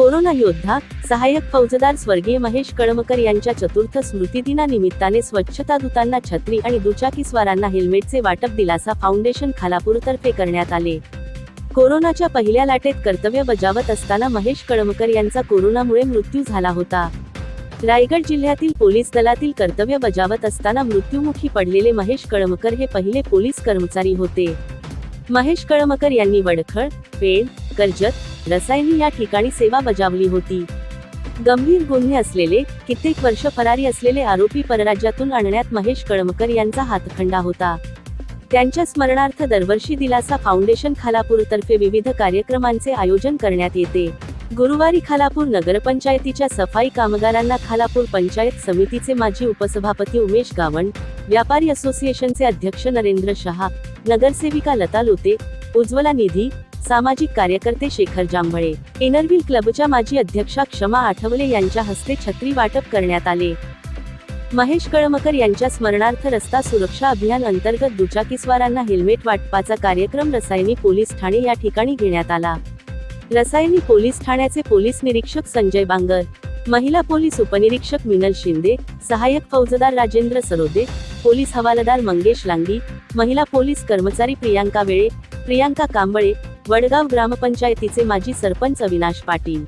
Corona योद्धा सहाय्यक फौजदार स्वर्गीय महेश कळमकर यांच्या चतुर्थ स्मृतिदिनानिमित्ताने स्वच्छता दूतांना छत्री आणि दुचाकीस्वारांना हेल्मेटचे वाटप दिलासा फाउंडेशन खालापूरतर्फे करण्यात आले. कोरोनाच्या पहिल्या लाटेत कर्तव्य बजावत असताना महेश कळमकर यांचा कोरोनामुळे मृत्यू झाला होता. रायगड जिल्ह्यातील पोलीस दलातील कर्तव्य बजावत असताना मृत्युमुखी पडलेले महेश कळमकर हे पहिले पोलीस कर्मचारी होते. महेश कळमकर यांनी वडखळ पेड कर्जत रसायनी या ठिकाणी सेवा बजावली होती. गंभीर गुन्हे असलेले कित्येक वर्ष फरारी असलेले आरोपी परराज्यातून आणण्यात महेश कळमकर यांचा हातखंडा होता. त्यांच्या स्मरणार्थ दरवर्षी दिलासा फाउंडेशन खालापूरतर्फे विविध कार्यक्रमांचे आयोजन करण्यात येते. गुरुवारी खालापूर नगरपंचायतीच्या सफाई कामगारांना खालापूर पंचायत समितीचे माजी उपसभापती उमेश गावंड व्यापारी असोसिएशनचे अध्यक्ष नरेंद्र शहा नगरसेविका लता लोते उज्ज्वला निधी सामाजिक कार्यकर्ते शेखर जांभळे इनरव्हील क्लबच्या माजी अध्यक्षा क्षमा आठवले यांच्या हस्ते छत्री वाटप करण्यात आले. महेश कळमकर यांच्या स्मरणार्थ रस्ता सुरक्षा अभियान अंतर्गत दुचाकीस्वारांना हेल्मेट वाटपाचा कार्यक्रम रसायनी पोलीस ठाणे या ठिकाणी घेण्यात आला. रसायनी पोलीस ठाण्याचे पोलीस निरीक्षक संजय बांगर महिला पोलीस उपनिरीक्षक मिनल शिंदे सहाय्यक फौजदार राजेंद्र सरोदे पोलीस हवालदार मंगेश लांगी महिला पोलीस कर्मचारी प्रियांका वेळे प्रियांका कांबळे वडगाव ग्रामपंचायतीचे माजी सरपंच अविनाश पाटील.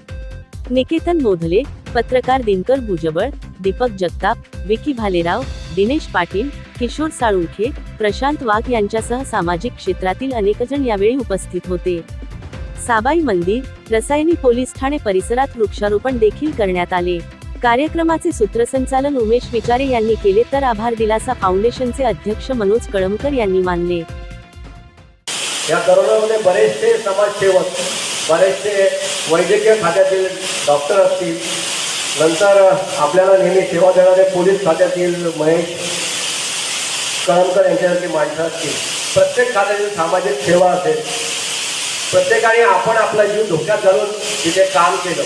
निकेतन मोधले पत्रकार दिनकर भुजबळ दीपक जगताप विकी भालेराव दिनेश पाटील किशोर साळुंखे प्रशांत वाघ यांच्यासह सामाजिक क्षेत्रातील अनेकजण यावेळी उपस्थित होते. साबाई मंदिर रसायनी पोलीस ठाणे परिसरात वृक्षारोपण देखील करण्यात आले. कार्यक्रमाचे सूत्रसंचालन उमेश विचारे यांनी केले तर आभार दिलासा फाउंडेशनचे अध्यक्ष मनोज कळमकर यांनी मानले. या करोनामध्ये बरेचसे समाजसेवक बरेचसे वैद्यकीय खात्यातील डॉक्टर असतील नंतर आपल्याला नेहमी सेवा देणारे पोलीस खात्यातील महेश कळमकर यांच्यासारखी माणसं असतील. प्रत्येक खात्यातील सामाजिक सेवा असेल. प्रत्येकाने आपण आपला जीव धोक्यात घालून तिथे काम केलं.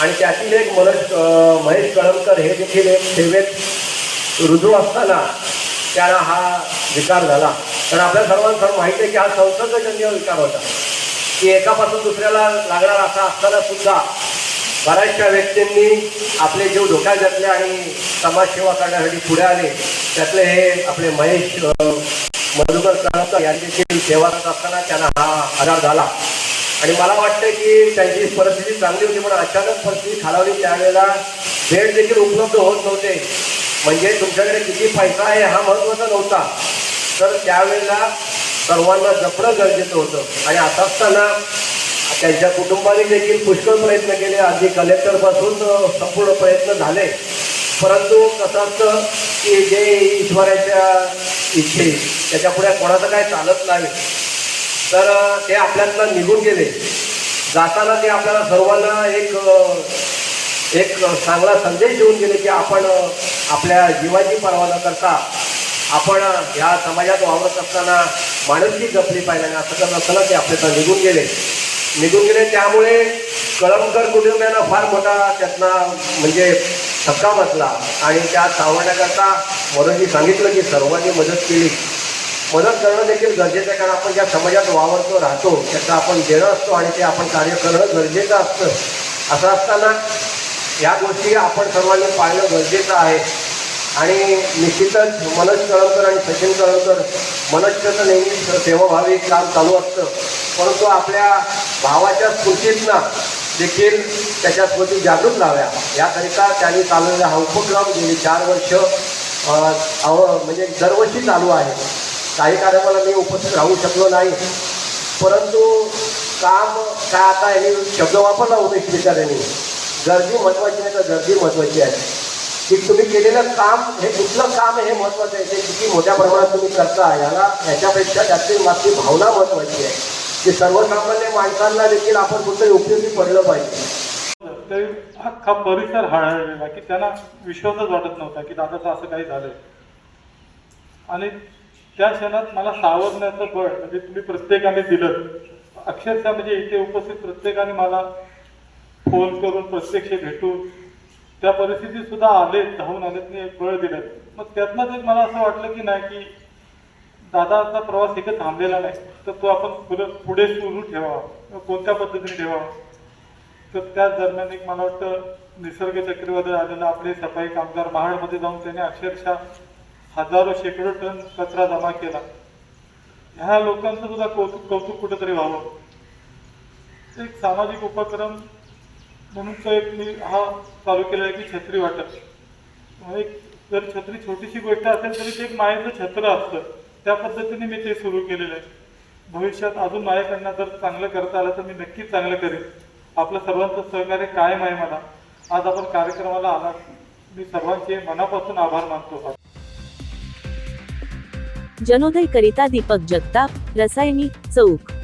आणि त्यातील एक मनोज महेश कळमकर हे देखील एक सेवेत रुजू असताना त्याला हा विकार झाला. तर आपल्या सर्वांना सर्व माहिती आहे की हा संसर्गजन्य विकार होता. की एकापासून दुसऱ्याला लागणार असा असताना सुद्धा बऱ्याचशा व्यक्तींनी आपले जीव धोक्यात घातले आणि समाजसेवा करण्यासाठी पुढे आले. त्यातले हे आपले महेश मधुकर कळमकर यांची सेवा करत असताना त्यांना हा आधार झाला. आणि मला वाटतं की त्यांची परिस्थिती चांगली होती पण अचानक परिस्थिती खालावली. त्यावेळेला बेड देखील उपलब्ध होत नव्हते. म्हणजे तुमच्याकडे किती पैसा आहे हा महत्त्वाचा नव्हता. तर त्यावेळेला सर्वांना जपणं गरजेचं होतं. आणि आता असताना त्यांच्या कुटुंबाने देखील पुष्कळ प्रयत्न केले. आधी कलेक्टरपासून संपूर्ण प्रयत्न झाले. परंतु कसं असतं की जे ईश्वराच्या इच्छे त्याच्या पुढे कोणाचं काही चालत नाही. तर ते आपल्यातनं निघून गेले. जाताना ते आपल्याला सर्वांना एक एक चांगला संदेश देऊन गेले की आपण आपल्या जीवाची पर्वा न करता आपण ह्या या समाजात वावरत असताना माणुसकी जपली पाहिजे. आणि असं करत असताना ते आपल्याला निघून गेले. निघून गेले त्यामुळे कळमकर कुटुंबियांना फार मोठा त्यातला म्हणजे धक्का बसला. आणि त्या सावरण्याकरता मनोजी सांगितलं की सर्वांनी मदत केली. मदत करणं देखील गरजेचं आहे कारण आपण ज्या समाजात वावरतो राहतो त्याचं आपण देणं असतो आणि ते आपण कार्य करणं गरजेचं असतं. असं असताना या गोष्टी आपण सर्वांनी पाळणं गरजेचं आहे. आणि निश्चितच मनोज कळमकर आणि सचिन कळमकर मनोजचं तर नेहमी सेवाभावी काम चालू असतं परंतु आपल्या भावाच्या स्फूर्तीतनं देखील त्याच्या स्मृती जागृत लाव्या याकरिता त्यांनी चालवलेला हा उपक्रम गेली चार वर्ष अव- म्हणजे दरवर्षी चालू आहे. काही कार्यक्रमाला मी उपस्थित राहू शकलो नाही. परंतु काम काय आता यांनी शब्द वापरला उमेश विचारांनी गर्दी महत्त्वाची नाही तर गर्दी महत्त्वाची आहे. की तुम्ही केलेलं काम हे कुठलं काम हे महत्त्वाचं आहे. ते किती मोठ्या प्रमाणात तुम्ही करता याला याच्यापेक्षा त्यातील मागची भावना महत्त्वाची आहे. की सर्वसामान्य माणसांना देखील आपण कुठेतरी उपयोगी पडलं पाहिजे. तरी अख्खा परिसर हळहळलेला की त्यांना विश्वासच वाटत नव्हता की दादाचं असं काही झालंय. आणि त्या क्षणात मला सावरण्याचं बळ म्हणजे तुम्ही प्रत्येकाने दिलं. अक्षरशः म्हणजे इथे उपस्थित प्रत्येकाने मला फोन करून प्रत्यक्ष भेटून त्या परिस्थितीत सुद्धा आले धावून आलेत आणि एक बळ दिलं मग त्यातनंच एक मला असं वाटलं की नाही की दादाचा प्रवास इथे थांबलेला नाही. तर तो आपण पुढे पुढे सुरू ठेवावा कोणत्या पद्धतीने ठेवावा. तर त्याच दरम्यान एक मला वाटतं निसर्ग चक्रीवादळ आलेलं आपले सफाई कामगार महाडमध्ये जाऊन त्याने अक्षरशः हजारो शेकडो टन कचरा जमा केला. ह्या लोकांचं सुद्धा कौतुक कौतुक कुठेतरी व्हावं. एक सामाजिक उपक्रम म्हणून साहेब एक मी हा चालू केला आहे की छत्री वाटप. एक जर छत्री छोटीशी गोष्ट असेल तरी ते एक मायेचं छत्र असतं. त्या पद्धतीने मी ते सुरू केलेलं आहे. भविष्यात अजून माझ्याकडनं जर चांगलं करता आलं तर मी नक्कीच चांगलं करेन. आपलं सर्वांचं सहकार्य कायम आहे मला आज आपण कार्यक्रमाला आला. मी सर्वांचे मनापासून आभार मानतो. जनोदय करिता दीपक जगताप रसायनी चौक.